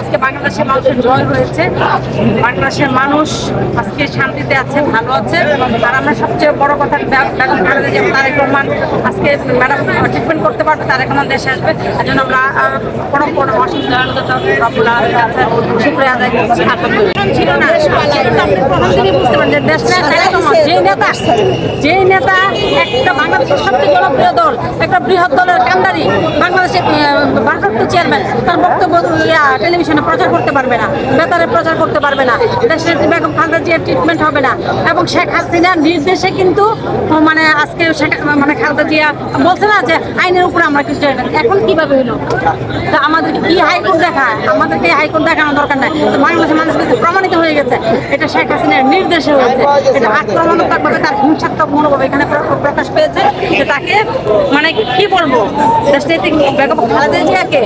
আজকে বাংলাদেশের মানুষের জয় হয়েছে। বাংলাদেশের মানুষ আজকে শান্তিতে আছে, ভালো আছে। আর আমরা সবচেয়ে বড় কথা তারেক রহমান আজকে ম্যাডাম ট্রিটমেন্ট করতে পারবে, তারেক রহমান দেশে আসবে। এই জন্য আমরা বড় বড় অসুবিধা আলামিনের আদায় করছি। ছিল না। বুঝতে পারেন যে দেশটা একরকম। যে নেতা যে নেতা একটা বাংলাদেশের সবচেয়ে জনপ্রিয় দল, একটা বৃহৎ দলের কান্ডারি বাংলাদেশের ভারপ্রাপ্ত চেয়ারম্যান তার বক্তব্য টেলিভিশনে প্রচার করতে পারবে না, বেতারে প্রচার করতে পারবে না, দেশের বেগম খালেদা জিয়ার ট্রিটমেন্ট হবে না, এবং শেখ হাসিনার নির্দেশে কিন্তু মানে আজকে শেখ মানে খালেদা জিয়া বলছে না যে আইনের উপরে আমরা কিছু এখন কীভাবে হলো? তা আমাদেরকে কি হাইকোর্ট দেখায়? আমাদেরকে হাইকোর্ট দেখানোর দরকার নাই। বাংলাদেশের মানুষ কাছে প্রমাণিত হয়ে গেছে, এটা শেখ হাসিনার নির্দেশে হয়েছে। এটা আক্রমণাত্মকভাবে তার হিংসাত্মক মনোভাব এখানে প্র- প্রকাশ পেয়েছে। যে তাকে মানে কি বলব? দেশটিতে বেগম খালেদা জিয়াকে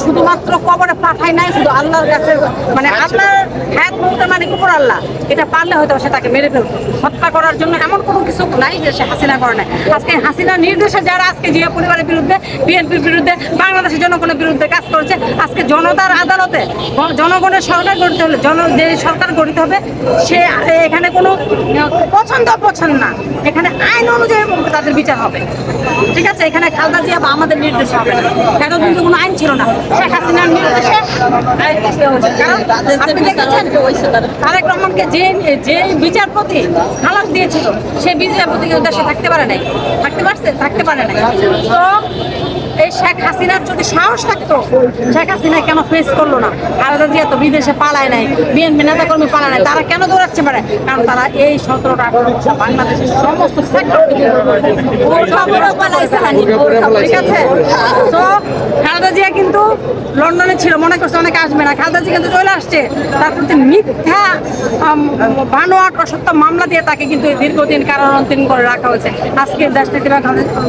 শুধুমাত্র কবরে পাঠায় নাই শুধু আল্লাহর কাছে মানে আল্লাহর হ্যাঁ মানে কুকুর আল্লাহ? এটা পারলে হয়তো সে তাকে মেরে ফেলতো। হত্যা করার জন্য এমন কোনো কিছু নাই যে সে হাসিনা করে নাই। আজকে হাসিনার নির্দেশে যারা আজকে জিয়া পরিবারের বিরুদ্ধে, বিএনপির বিরুদ্ধে, বাংলাদেশের জনগণের বিরুদ্ধে কাজ করছে, আজকে জনতার আদালতে জনগণের সরকার গঠিত হলে, জন যে সরকার গঠিত হবে, সে এখানে কোনো পছন্দ পছন্দ না। এখানে আইন অনুযায়ী তাদের বিচার হবে। ঠিক আছে? এখানে খালদা জিয়া বা আমাদের নির্দেশে হবে না। কিন্তু কোনো আইন ছিল না। শেখ হাসিনার নির্দেশে তারেক রহমানকে যে যে বিচারপতি খালাস দিয়েছিল সেই বিচারপতি কিন্তু দেশে থাকতে পারে নাই। থাকতে পারছে? থাকতে পারে নাই। তো এই শেখ হাসিনার যদি সাহস থাকতো, শেখ হাসিনা কেন ফেস করল না? খালেদা জিয়া তো বিদেশে পালায় নাই, বিএনপি নেতা কর্মী পালায় নাই, তারা কেন দৌড়াচ্ছে পারে? কারণ তারা এই সতেরোটা বাংলাদেশের সমস্ত ঠিক আছে? তো লন্ডনে ছিল, মনে করছে অনেকে আসবে না। খালেদা জিয়া কিন্তু চলে আসছে। তার প্রতি মিথ্যা বানোয়াট, অসত্য মামলা দিয়ে তাকে কিন্তু দীর্ঘদিন কারারন্তীন করে রাখা হয়েছে। আজকে দেশটাকে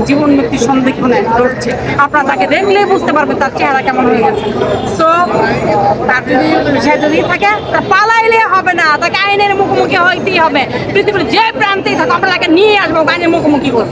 জীবন মৃত্যু সন্দিক্ষণে লড়ছে। আপনারা তাকে দেখলেই বুঝতে পারবেন তার চেহারা কেমন হয়ে গেছে। সো তার যদি, সে যদি থাকে, তা পালাইলে হবে না। তাকে আইনের মুখোমুখি হইতেই হবে। পৃথিবীর যে প্রান্তেই থাকে আমরা তাকে নিয়ে আসব আইনের মুখোমুখি করব।